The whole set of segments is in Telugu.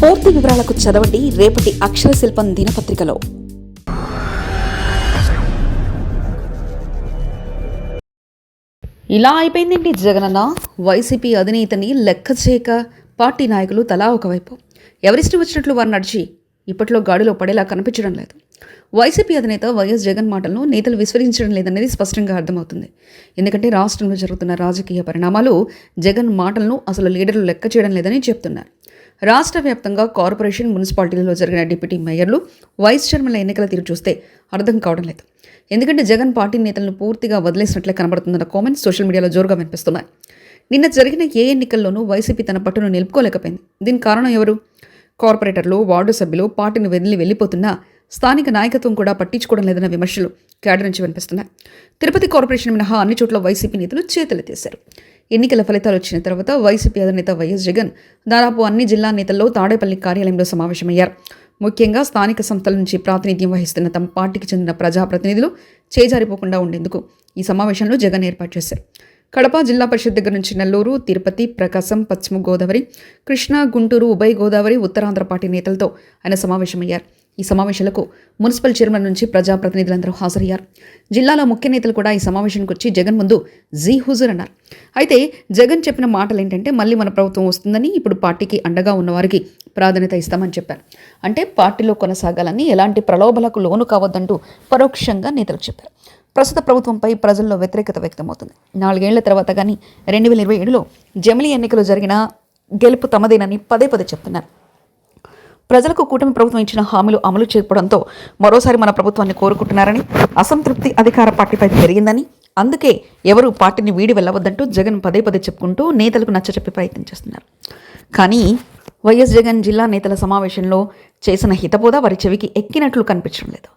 పూర్తి వివరాలకు చదవండి రేపటి అక్షర శిల్పం దినపత్రికలో. ఇలా అయిపోయిందేంటి జగనన్న? వైసీపీ అధినేతని లెక్క చేయక పార్టీ నాయకులు తలా ఒకవైపు. ఎవరిష్టం వచ్చినట్లు వారు నడిచి ఇప్పట్లో గాడిలో పడేలా కనిపించడం లేదు. వైసీపీ అధినేత వైఎస్ జగన్ మాటలను నేతలు విస్మరించడం లేదనేది స్పష్టంగా అర్థమవుతుంది. ఎందుకంటే రాష్ట్రంలో జరుగుతున్న రాజకీయ పరిణామాలు జగన్ మాటలను అసలు లీడర్లు లెక్క చేయడం లేదని చెప్తున్నారు. రాష్ట్ర వ్యాప్తంగా కార్పొరేషన్ మున్సిపాలిటీలలో జరిగిన డిప్యూటీ మేయర్లు వైస్ చైర్మన్ల ఎన్నికల తీరు చూస్తే అర్థం కావడం లేదు. ఎందుకంటే జగన్ పార్టీ నేతలను పూర్తిగా వదిలేసినట్లే కనబడుతుందన్న కామెంట్స్ సోషల్ మీడియాలో జోరుగా వినిపిస్తున్నాయి. నిన్న జరిగిన ఏ ఎన్నికల్లోనూ వైసీపీ తన పట్టును నిలుపుకోలేకపోయింది. దీని కారణం ఎవరు? కార్పొరేటర్లు వార్డు సభ్యులు పార్టీని వదిలి వెళ్ళిపోతున్నా స్థానిక నాయకత్వం కూడా పట్టించుకోవడం లేదన్న విమర్శలు క్యాడర్ నుంచి వినిపిస్తున్నాయి. తిరుపతి కార్పొరేషన్ మినహా అన్ని చోట్ల వైసీపీ నేతలు చేతులెత్తేశారు. ఎన్నికల ఫలితాలు వచ్చిన తర్వాత వైసీపీ అధినేత వైఎస్ జగన్ దాదాపు అన్ని జిల్లా నేతల్లో తాడేపల్లి కార్యాలయంలో సమావేశమయ్యారు. ముఖ్యంగా స్థానిక సంస్థల నుంచి ప్రాతినిధ్యం వహిస్తున్న తమ పార్టీకి చెందిన ప్రజాప్రతినిధులు చేజారిపోకుండా ఉండేందుకు ఈ సమావేశంలో జగన్ ఏర్పాటు చేశారు. కడప జిల్లా పరిషత్ దగ్గర నుంచి నెల్లూరు తిరుపతి ప్రకాశం పశ్చిమ గోదావరి కృష్ణా గుంటూరు ఉభయ గోదావరి ఉత్తరాంధ్ర పార్టీ నేతలతో ఆయన సమావేశమయ్యారు. ఈ సమావేశాలకు మున్సిపల్ చైర్మన్ నుంచి ప్రజాప్రతినిధులందరూ హాజరయ్యారు. జిల్లాలో ముఖ్య నేతలు కూడా ఈ సమావేశానికి వచ్చి జగన్ ముందు జీ హుజూర్ అన్నారు. అయితే జగన్ చెప్పిన మాటలు ఏంటంటే మళ్ళీ మన ప్రభుత్వం వస్తుందని ఇప్పుడు పార్టీకి అండగా ఉన్నవారికి ప్రాధాన్యత ఇస్తామని చెప్పారు. అంటే పార్టీలో కొనసాగాలని ఎలాంటి ప్రలోభలకు లోను కావద్దంటూ పరోక్షంగా నేతలకు చెప్పారు. ప్రస్తుత ప్రభుత్వంపై ప్రజల్లో వ్యతిరేకత వ్యక్తమవుతుంది. నాలుగేళ్ళ తర్వాత కానీ రెండు వేల ఇరవై ఏడులో జమిలీ ఎన్నికలు జరిగిన గెలుపు తమదేనని పదే పదే చెప్తున్నారు. ప్రజలకు కూటమి ప్రభుత్వం ఇచ్చిన హామీలు అమలు చేయకపోవడంతో మరోసారి మన ప్రభుత్వాన్ని కోరుకుంటున్నారని అసంతృప్తి అధికార పార్టీపై పెరిగిందని అందుకే ఎవరు పార్టీని వీడి వెళ్ళవద్దంటూ జగన్ పదే పదే చెప్పుకుంటూ నేతలకు నచ్చచెప్పే ప్రయత్నం చేస్తున్నారు. కానీ వైఎస్ జగన్ జిల్లా నేతల సమావేశంలో చేసిన హితబోధ వారి చెవికి ఎక్కినట్లు కనిపించడం లేదు.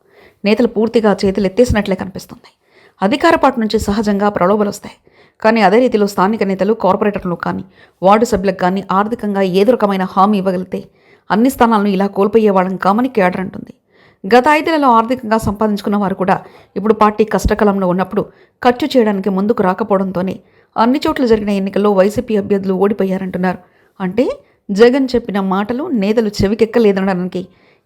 నేతలు పూర్తిగా చేతులు ఎత్తేసినట్లే కనిపిస్తుంది అధికార పార్టీ నుంచి సహజంగా ప్రలోభలు వస్తాయి. కానీ అదే రీతిలో స్థానిక నేతలు కార్పొరేటర్లు కానీ వార్డు సభ్యులకు కానీ ఆర్థికంగా ఏదో రకమైన హామీ ఇవ్వగలిగితే అన్ని స్థానాలను ఇలా కోల్పోయే వాళ్ళం కామని కేడర్ అంటుంది. గత ఐదేళ్ళలో ఆర్థికంగా సంపాదించుకున్న వారు కూడా ఇప్పుడు పార్టీ కష్టకాలంలో ఉన్నప్పుడు ఖర్చు చేయడానికి ముందుకు రాకపోవడంతోనే అన్ని చోట్ల జరిగిన ఎన్నికల్లో వైసీపీ అభ్యర్థులు ఓడిపోయారంటున్నారు. అంటే జగన్ చెప్పిన మాటలు నేతలు చెవికెక్కలేదనడానికి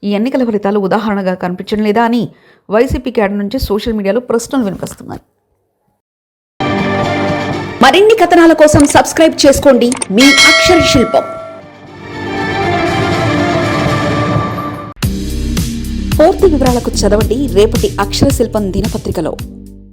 ఈ ఎన్నికల ఫలితాలు ఉదాహరణగా కనిపించడం లేదా అని వైసీపీ క్యాడర్ నుంచి సోషల్ మీడియాలో ప్రశ్నలు వినిపిస్తున్నాయి. మరిన్ని కథనాల కోసం సబ్స్క్రైబ్ చేసుకోండి మీ అక్షర శిల్పం. పూర్తి వివరాలకు చదవండి రేపటి అక్షర శిల్పం దినపత్రికలో.